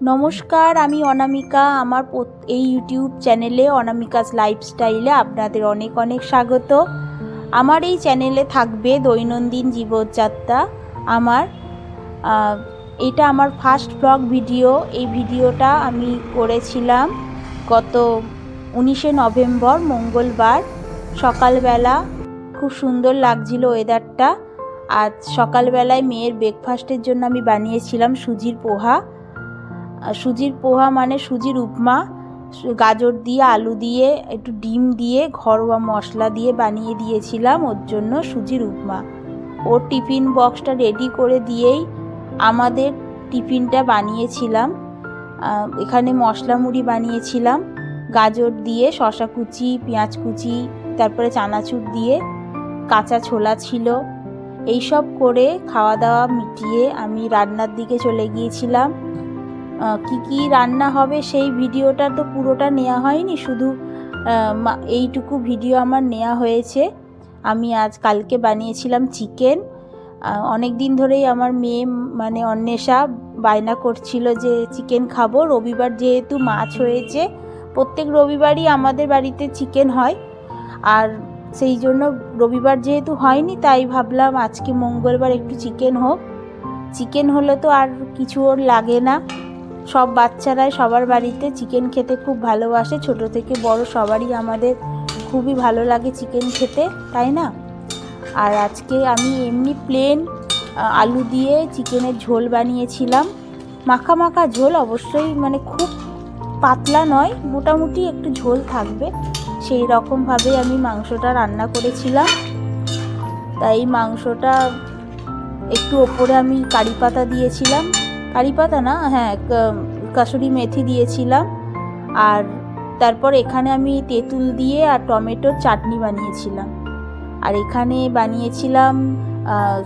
নমস্কার, আমি অনামিকা। আমার এই ইউটিউব চ্যানেলে অনামিকাস লাইফস্টাইলে আপনাদের অনেক অনেক স্বাগত। আমার এই চ্যানেলে থাকবে দৈনন্দিন জীবনযাত্রা। আমার এটা আমার ফার্স্ট ব্লগ ভিডিও। এই ভিডিওটা আমি করেছিলাম গত উনিশে নভেম্বর, মঙ্গলবার। সকালবেলা খুব সুন্দর লাগছিল ওয়েদারটা। আজ সকালবেলায় মেয়ের ব্রেকফাস্টের জন্য আমি বানিয়েছিলাম সুজির পোহা। সুজির পোহা মানে সুজির উপমা গাজর দিয়ে, আলু দিয়ে, একটু ডিম দিয়ে, ঘরোয়া মশলা দিয়ে বানিয়ে দিয়েছিলাম, ওর জন্য সুজির উপমা। ওর টিফিন বক্সটা রেডি করে দিয়েই আমাদের টিফিনটা বানিয়েছিলাম। এখানে মশলা মুড়ি বানিয়েছিলাম, গাজর দিয়ে শশা কুচি, পেঁয়াজ কুচি, তারপরে চানাচুর দিয়ে, কাঁচা ছোলা ছিল। এইসব করে খাওয়া দাওয়া মিটিয়ে আমি রান্নার দিকে চলে গিয়েছিলাম। কি কি রান্না হবে সেই ভিডিওটা তো পুরোটা নেওয়া হয়নি, শুধু এইটুকু ভিডিও আমার নেওয়া হয়েছে। আমি আজ কালকে বানিয়েছিলাম চিকেন। অনেক দিন ধরেই আমার মেয়ে মানে অন্বেষা, বায়না করছিল যে চিকেন খাব। রবিবার যেহেতু মাছ হয়েছে, প্রত্যেক রবিবারই আমাদের বাড়িতে চিকেন হয়। আর সেই জন্য রবিবার যেহেতু হয়নি, তাই ভাবলাম আজকে মঙ্গলবার একটু চিকেন হোক। চিকেন হলে তো আর কিছু ওর লাগে না। সব বাচ্চারাই সবার বাড়িতে চিকেন খেতে খুব ভালোবাসে। ছোট থেকে বড় সবারই আমাদের খুবই ভালো লাগে চিকেন খেতে, তাই না? আর আজকে আমি এমনি প্লেন আলু দিয়ে চিকেনের ঝোল বানিয়েছিলাম। মাখা মাখা ঝোল অবশ্যই মানে খুব পাতলা নয়, মোটামুটি একটু ঝোল থাকবে। সেই রকমভাবে আমি মাংসটা রান্না করেছিলাম। তাই মাংসটা একটু ওপরে আমি কারি পাতা দিয়েছিলাম। কারি পাতা না হ্যাঁ কাসুরি মেথি দিয়েছিলাম। আর তারপর এখানে আমি তেঁতুল দিয়ে আর টমেটোর চাটনি বানিয়েছিলাম। আর এখানে বানিয়েছিলাম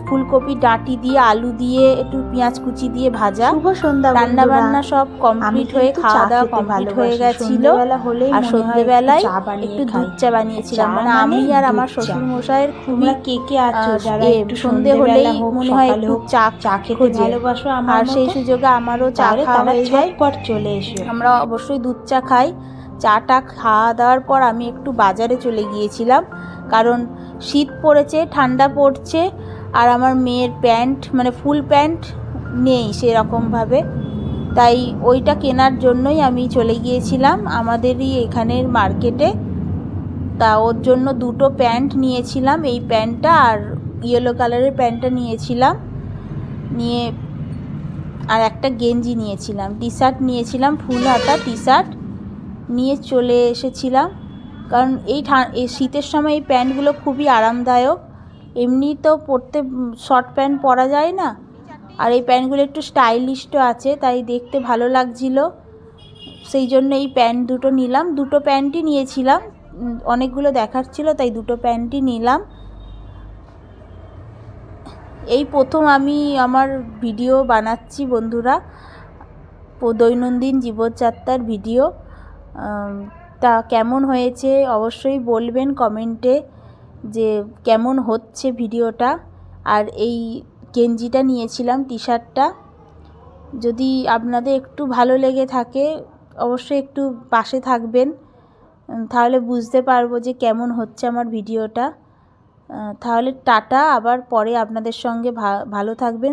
ফুলকপি ডাঁটি দিয়ে আলু দিয়ে একটু পেঁয়াজ কুচি দিয়ে ভাজা। শুভ সন্ধ্যা রান্না বান্না সব কমপ্লিট হয়ে খাওয়া দাওয়া কমপ্লিট হয়ে। গেছিল। আর সন্ধ্যেবেলায় একটু। দুধ চা বানিয়েছিলাম। মানে আমি মানে আর আমার শ্বশুর মশাইয়ের খুবই কে কে আছো যারা একটু সন্ধে সন্ধ্যেবেলা হলেই মনে হয় একটু চা চা খেতে ভালোবাসো আমার আর সেই সুযোগে আমারও চা খাওয়া হয়ে যায়। চলে এসো। আমরা অবশ্যই দুধ চা খাই। চাটা খাওয়া দাওয়ার পর আমি একটু বাজারে চলে গিয়েছিলাম। কারণ শীত পড়েছে, ঠান্ডা পড়ছে, আর আমার মেয়ের প্যান্ট মানে ফুল প্যান্ট নেই সেরকমভাবে। তাই ওইটা কেনার জন্যই আমি চলে গিয়েছিলাম আমাদেরই এখানের মার্কেটে। তা ওর জন্য দুটো প্যান্ট নিয়েছিলাম, এই প্যান্টটা আর ইয়েলো কালারের প্যান্টটা নিয়েছিলাম। নিয়ে আর একটা গেঞ্জি নিয়েছিলাম টি শার্ট নিয়েছিলাম, ফুল হাতা টি শার্ট নিয়ে চলে এসেছিলাম। কারণ এই এই শীতের সময় এই প্যান্টগুলো খুবই আরামদায়ক। এমনি তো পরতে শর্ট প্যান্ট পরা যায় না। আর এই প্যান্টগুলো একটু স্টাইলিশও আছে, তাই দেখতে ভালো লাগছিল। সেই জন্য এই প্যান্ট দুটো নিলাম। দুটো প্যান্টই নিয়েছিলাম। অনেকগুলো দেখার ছিল, তাই দুটো প্যান্টই নিলাম। এই প্রথম আমি আমার ভিডিও বানাচ্ছি, বন্ধুরা। দৈনন্দিন জীবনযাত্রার ভিডিও। তা কেমন হয়েছে অবশ্যই বলবেন কমেন্টে যে কেমন হচ্ছে ভিডিওটা। আর এই গেঞ্জিটা নিয়েছিলাম টি শার্টটা যদি আপনাদের একটু ভালো লেগে থাকে, অবশ্যই একটু পাশে থাকবেন। তাহলে বুঝতে পারব যে কেমন হচ্ছে আমার ভিডিওটা। তাহলে টাটা, আবার পরে আপনাদের সঙ্গে ভালো থাকবেন